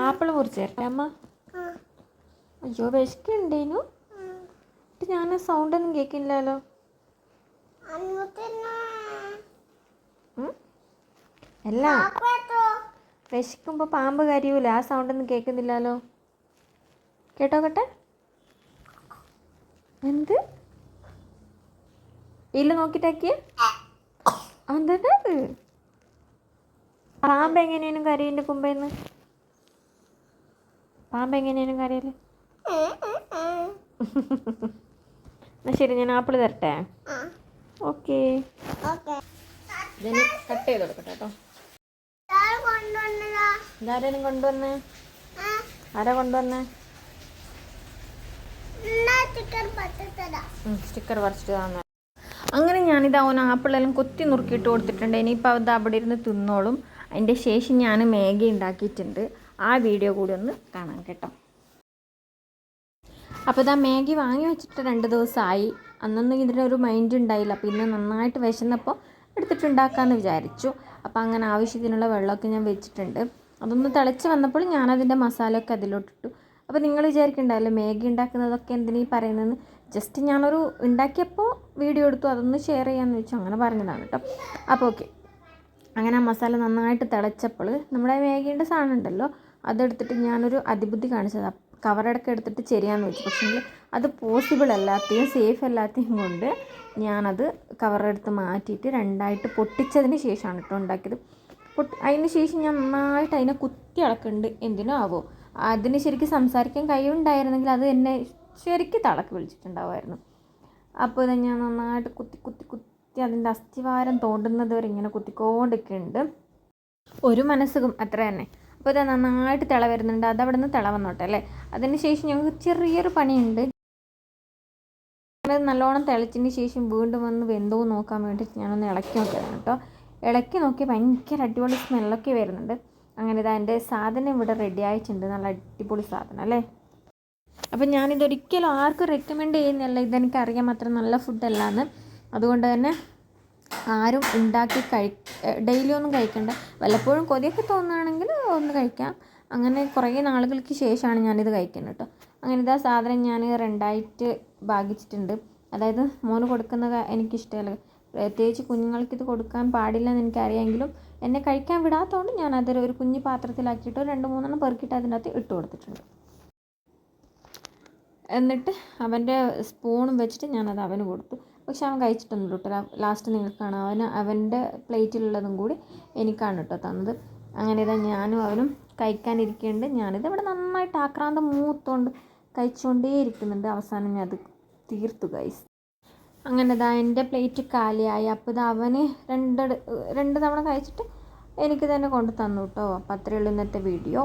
Apple മുറിച്ച് തരട്ടെ അമ്മ. അയ്യോ വിശക്കുണ്ടേനു എന്നിട്ട് ഞാൻ സൗണ്ട് ഒന്നും കേൾക്കില്ലല്ലോ ഉം? അല്ല. വിശക്കുമ്പോൾ പാമ്പ് കരിയൂല ആ സൗണ്ട് ഒന്നും കേൾക്കുന്നില്ലല്ലോ. കേട്ടോ കേട്ടെ. എന്ത്? ഇല്ല നോക്കിട്ടാക്കിയ. എന്താണ് പാമ്പ് എങ്ങനെയാണ് കരയിന്റെ കുമ്പേന്ന് പാമ്പ് എങ്ങനെയാണ് കരയിൽ? എന്നാ ശരി ഞാൻ ആപ്പിൾ തരട്ടെ? ഓക്കെ. കട്ട് ചെയ്ത് കൊടുക്കട്ടെ കേട്ടോ. ഇതാരേലും കൊണ്ടുവന്നേ? ആരാ കൊണ്ടുവന്നേ? സ്റ്റിക്കർ വരച്ചിട്ട് തന്നെ അങ്ങനെ ഞാനിത് അവൻ ആപ്പിളെല്ലാം കൊത്തി നുറുക്കിയിട്ട് കൊടുത്തിട്ടുണ്ട്. ഇനിയിപ്പോൾ അത് അവിടെ ഇരുന്ന് തിന്നോളും. അതിന്റെ ശേഷം ഞാൻ മാഗി ഉണ്ടാക്കിയിട്ടുണ്ട്. ആ വീഡിയോ കൂടി ഒന്ന് കാണാം കേട്ടോ. അപ്പോൾ ഇതാ മാഗി വാങ്ങി വെച്ചിട്ട് രണ്ട് ദിവസമായി. അന്നൊന്നും ഇതിനൊരു മൈൻഡ് ഉണ്ടായില്ല. അപ്പോൾ ഇന്ന് നന്നായിട്ട് വിശന്നപ്പോൾ എടുത്തിട്ടുണ്ടാക്കാമെന്ന് വിചാരിച്ചു. അപ്പോൾ അങ്ങനെ ആവശ്യത്തിനുള്ള വെള്ളമൊക്കെ ഞാൻ വെച്ചിട്ടുണ്ട്. അതൊന്ന് തിളച്ച് വന്നപ്പോൾ ഞാനതിന്റെ മസാലയൊക്കെ അതിലോട്ടിട്ടു. അപ്പോൾ നിങ്ങൾ വിചാരിക്കണ്ടല്ലോ മാഗി ഉണ്ടാക്കുന്നതൊക്കെ എന്തിനീ പറയുന്നതെന്ന്? ജസ്റ്റ് ഞാനൊരു ഉണ്ടാക്കിയപ്പോൾ വീഡിയോ എടുത്തു. അതൊന്ന് ഷെയർ ചെയ്യാമെന്ന് വെച്ചു. അങ്ങനെ പറഞ്ഞതാണ് കേട്ടോ. അപ്പോൾ ഓക്കെ അങ്ങനെ ആ മസാല നന്നായിട്ട് തിളച്ചപ്പോൾ നമ്മുടെ മാഗിയുടെ സാധനം ഉണ്ടല്ലോ അതെടുത്തിട്ട് ഞാനൊരു അതിബുദ്ധി കാണിച്ചത്. കവറടക്കം എടുത്തിട്ട് ചെരിയാന്ന് വെച്ചു. പക്ഷേ അത് പോസിബിൾ അല്ലാത്തയും സേഫ് അല്ലാത്തയും കൊണ്ട് ഞാനത് കവറെടുത്ത് മാറ്റിയിട്ട് രണ്ടായിട്ട് പൊട്ടിച്ചതിന് ശേഷമാണ് കേട്ടോ ഉണ്ടാക്കിയത്. പൊട്ടി അതിന് ശേഷം ഞാൻ നന്നായിട്ട് അതിനെ കുത്തി അളക്കുന്നുണ്ട് എന്തിനോ ആവോ. അതിന് ശരിക്കും സംസാരിക്കാൻ കഴിവുണ്ടായിരുന്നെങ്കിൽ അത് എന്നെ ശരിക്കും തളക്ക് വിളിച്ചിട്ടുണ്ടാവുമായിരുന്നു. അപ്പോൾ ഇത് ഞാൻ നന്നായിട്ട് കുത്തി കുത്തി കുത്തി അതിന്റെ അസ്ഥിവാരം തോണ്ടുന്നത് വരെ ഇങ്ങനെ കുത്തിക്കൊണ്ടിരിക്കുന്നുണ്ട്. ഒരു മനസ്സും അത്ര തന്നെ. അപ്പോൾ ഇത് നന്നായിട്ട് തിള വരുന്നുണ്ട്. അത് അവിടെ നിന്ന് തിള വന്നോട്ടെ അല്ലേ? അതിന് ശേഷം ഞങ്ങൾക്ക് ചെറിയൊരു പണിയുണ്ട്. നല്ലോണം തിളച്ചതിന് ശേഷം വീണ്ടും വന്ന് വെന്തോ നോക്കാൻ വേണ്ടിയിട്ട് ഞാനൊന്ന് ഇളക്കി നോക്കിയതാണ് കേട്ടോ. ഇളക്കി നോക്കി ഭയങ്കര അടിപൊളി സ്മെല്ലൊക്കെ വരുന്നുണ്ട്. അങ്ങനെ ഇതാ എന്റെ സാധനം ഇവിടെ റെഡി ആയിട്ടുണ്ട്. നല്ല അടിപൊളി സാധനം അല്ലേ? അപ്പം ഞാനിതൊരിക്കലും ആർക്കും റെക്കമെൻഡ് ചെയ്യുന്നില്ല. ഇതെനിക്കറിയാൻ മാത്രം നല്ല ഫുഡല്ലാന്ന് അതുകൊണ്ട് തന്നെ ആരും ഉണ്ടാക്കി കഴി ഡെയിലി ഒന്നും കഴിക്കണ്ട. വല്ലപ്പോഴും കൊതിയൊക്കെ തോന്നുകയാണെങ്കിൽ ഒന്ന് കഴിക്കാം. അങ്ങനെ കുറേ നാളുകൾക്ക് ശേഷമാണ് ഞാനിത് കഴിക്കുന്നത് കേട്ടോ. അങ്ങനെ ഇതാ സാധനം ഞാൻ രണ്ടായിട്ട് ഭാഗിച്ചിട്ടുണ്ട്. അതായത് മോന് കൊടുക്കുന്ന എനിക്കിഷ്ടമല്ല. പ്രത്യേകിച്ച് കുഞ്ഞുങ്ങൾക്ക് ഇത് കൊടുക്കാൻ പാടില്ല എന്ന് എനിക്കറിയാമെങ്കിലും എന്നെ കഴിക്കാൻ വിടാത്തതുകൊണ്ട് ഞാൻ അതിൽ ഒരു കുഞ്ഞു പാത്രത്തിലാക്കിയിട്ട് രണ്ട് മൂന്നെണ്ണം പെറുക്കിയിട്ട് അതിന്റെ അകത്ത് ഇട്ട് കൊടുത്തിട്ടുണ്ട്. എന്നിട്ട് അവന്റെ സ്പൂണും വെച്ചിട്ട് ഞാനത് അവന് കൊടുത്തു. പക്ഷെ അവൻ കഴിച്ചിട്ടൊന്നും കേട്ടോ. ലാസ്റ്റ് നിങ്ങൾക്ക് കാണാം അവന് അവന്റെ പ്ലേറ്റിലുള്ളതും കൂടി എനിക്കാണ് കേട്ടോ തന്നത്. അങ്ങനെ ഇതാ ഞാനും അവനും കഴിക്കാനിരിക്കുന്നുണ്ട് ഞാനിത് ഇവിടെ നന്നായിട്ട് ആക്രാന്തം മൂത്തോണ്ട് കഴിച്ചുകൊണ്ടേ ഇരിക്കുന്നുണ്ട്. അവസാനം ഞാൻ അത് തീർത്തു ഗൈസ് അങ്ങനെ ഇതാ എന്റെ പ്ലേറ്റ് കാലിയായി. അപ്പോൾ ഇത് അവന് രണ്ട് രണ്ട് തവണ കഴിച്ചിട്ട് എനിക്ക് തന്നെ കൊണ്ട് തന്നു കേട്ടോ. അപ്പോൾ അത്രയേ ഉള്ളൂ ഇന്നത്തെ വീഡിയോ.